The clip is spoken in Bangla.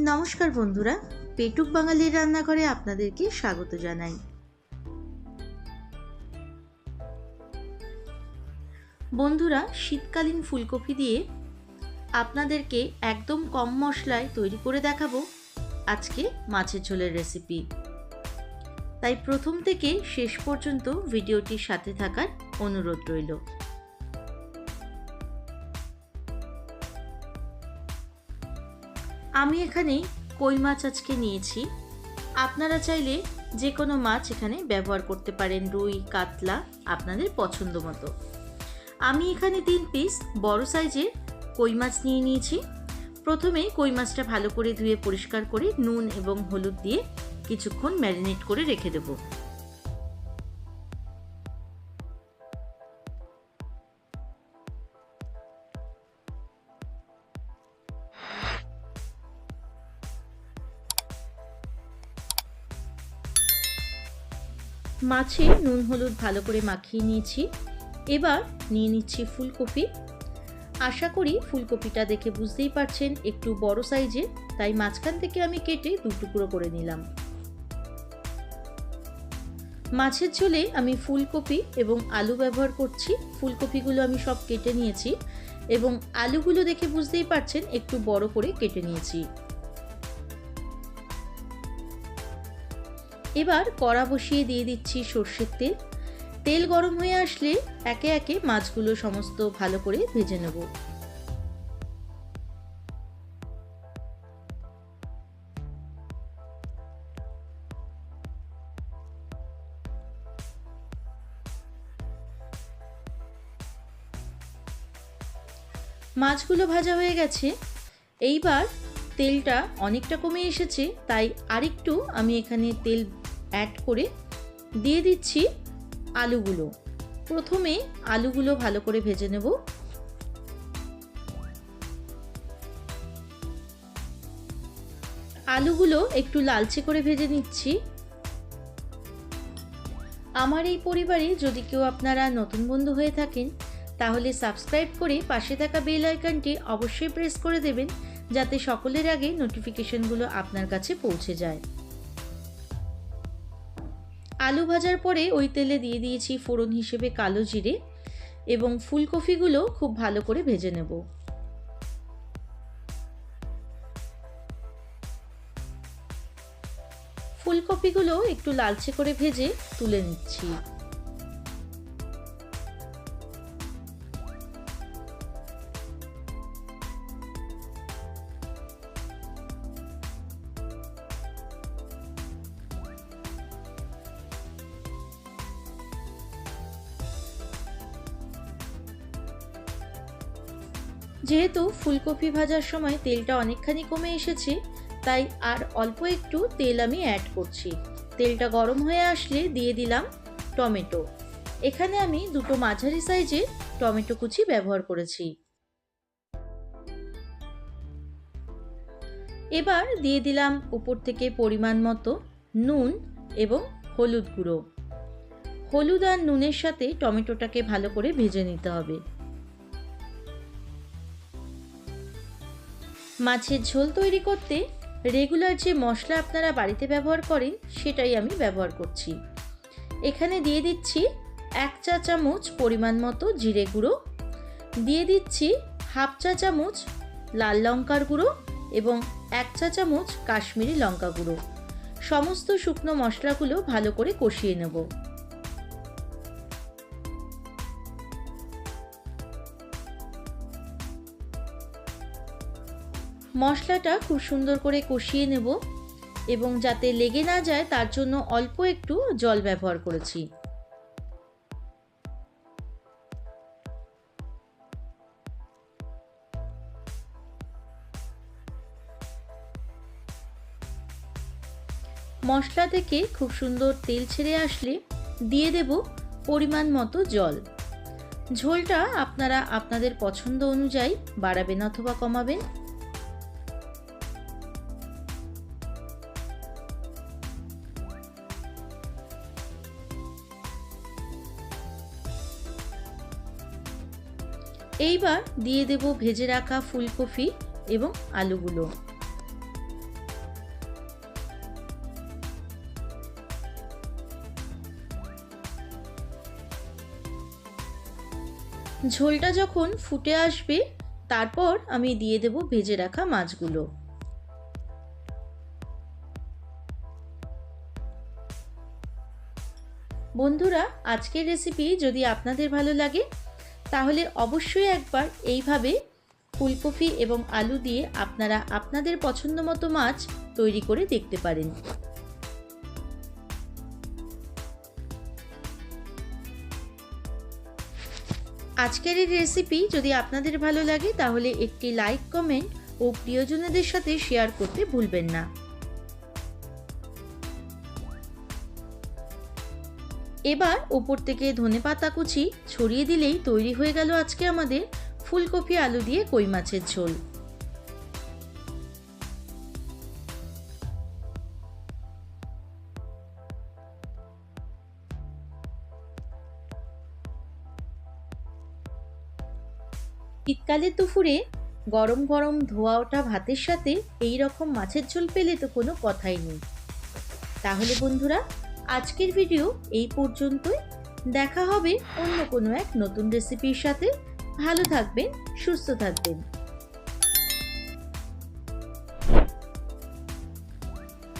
নমস্কার বন্ধুরা, পেটুক বাঙালির রান্নাঘরে আপনাদেরকে স্বাগত জানাই। বন্ধুরা, শীতকালীন ফুলকপি দিয়ে আপনাদেরকে একদম কম মশলায় তৈরি করে দেখাবো আজকে মাছের ঝোলের রেসিপি। তাই প্রথম থেকে শেষ পর্যন্ত ভিডিওটির সাথে থাকার অনুরোধ রইল। আমি এখানে কই মাছ আজকে নিয়েছি। আপনারা চাইলে যে কোনো মাছ এখানে ব্যবহার করতে পারেন, রুই, কাতলা, আপনাদের পছন্দ মতো। আমি এখানে তিন পিস বড় সাইজের কই মাছ নিয়ে নিয়েছি। প্রথমে কই মাছটা ভালো করে ধুয়ে পরিষ্কার করে নুন এবং হলুদ দিয়ে কিছুক্ষণ ম্যারিনেট করে রেখে দেবো। মাছে নুন হলুদ ভালো করে মাখিয়ে নিয়েছি। এবার নিয়ে নিচ্ছি ফুলকপি। আশা করি ফুলকপিটা দেখে বুঝতেই পারছেন একটু বড় সাইজের, তাই মাঝখান থেকে আমি কেটে দু টুকরো করে নিলাম। মাছের ঝোলে আমি ফুলকপি এবং আলু ব্যবহার করছি। ফুলকপিগুলো আমি সব কেটে নিয়েছি এবং আলুগুলো দেখে বুঝতেই পারছেন একটু বড় করে কেটে নিয়েছি। এবার কড়া বসিয়ে দিয়ে দিচ্ছি সর্ষের তেল। তেল গরম হয়ে আসলে একে একে মাছগুলো সমস্ত ভালো করে ভেজে নেব। মাছগুলো ভাজা হয়ে গেছে। এইবার তেলটা অনেকটা কমে এসেছে, তাই আরেকটু আমি এখানে তেল অ্যাড করে দিয়ে দিচ্ছি আলুগুলো। প্রথমে আলুগুলো ভালো করে ভেজে নেব। আলুগুলো একটু লালচে করে ভেজে নিচ্ছি। আমার এই পরিবারে যদি কেউ আপনারা নতুন বন্ধু হয়ে থাকেন, তাহলে সাবস্ক্রাইব করে পাশে থাকা বেল আইকনটি অবশ্যই প্রেস করে দেবেন, যাতে সকলের আগে নোটিফিকেশনগুলো আপনার কাছে পৌঁছে যায়। আলু ভাজার পরে ওই তেলে দিয়ে দিয়েছি ফোড়ন হিসেবে কালো জিরে এবং ফুলকপিগুলো খুব ভালো করে ভেজে নেব। ফুলকপিগুলো একটু লালচে করে ভেজে তুলে নিচ্ছি। যেহেতু ফুলকপি ভাজার সময় তেলটা অনেকখানি কমে এসেছে, তাই আর অল্প একটু তেল আমি অ্যাড করছি। তেলটা গরম হয়ে আসলে দিয়ে দিলাম টমেটো। এখানে আমি দুটো মাঝারি সাইজের টমেটো কুচি ব্যবহার করেছি। এবার দিয়ে দিলাম উপর থেকে পরিমাণ মতো নুন এবং হলুদ গুঁড়ো। হলুদ আর নুনের সাথে টমেটোটাকে ভালো করে ভেজে নিতে হবে। মাছের ঝোল তৈরি করতে রেগুলার যে মশলা আপনারা বাড়িতে ব্যবহার করেন, সেটাই আমি ব্যবহার করছি। এখানে দিয়ে দিচ্ছি এক চা চামচ পরিমাণ মতো জিরে গুঁড়ো, দিয়ে দিচ্ছি হাফ চা চামচ লাল লঙ্কার গুঁড়ো এবং এক চা চামচ কাশ্মীরি লঙ্কা গুঁড়ো। সমস্ত শুকনো মশলাগুলো ভালো করে কষিয়ে নেব। মশলাটা খুব সুন্দর করে কষিয়ে নেব এবং যাতে লেগে না যায়, তার জন্য অল্প একটু জল ব্যবহার করেছি। মশলা থেকে খুব সুন্দর তেল ছেড়ে আসলে দিয়ে দেব পরিমাণ মতো জল। ঝোলটা আপনারা আপনাদের পছন্দ অনুযায়ী বাড়াবেন অথবা কমাবেন। এইবার দিয়ে দেব ভেজে রাখা ফুলকপি এবং আলুগুলো। ঝোলটা যখন ফুটে আসবে, তারপর আমি দিয়ে দেব ভেজে রাখা মাছগুলো। বন্ধুরা, আজকের রেসিপি যদি আপনাদের ভালো লাগে তাহলে অবশ্যই একবার এইভাবে ফুলকপি এবং আলু দিয়ে আপনারা আপনাদের পছন্দ মতো মাছ তৈরি করে দেখতে পারেন। আজকের এই রেসিপি যদি আপনাদের ভালো লাগে তাহলে একটি লাইক কমেন্ট ও প্রিয়জনদের সাথে শেয়ার করতে ভুলবেন না। এবার উপর থেকে ধনে পাতা কুচি ছড়িয়ে দিলেই তৈরি হয়ে গেল আজকে আমাদের ফুলকপি আলু দিয়ে কই মাছের ঝোল। শীতকালের দুপুরে গরম গরম ধোয়া ওঠা ভাতের সাথে এই রকম মাছের ঝোল পেলে তো কোনো কথাই নেই। তাহলে বন্ধুরা আজকের ভিডিও এই পর্যন্তই। দেখা হবে অন্য কোনো এক নতুন রেসিপির সাথে। ভালো থাকবেন, সুস্থ থাকবেন।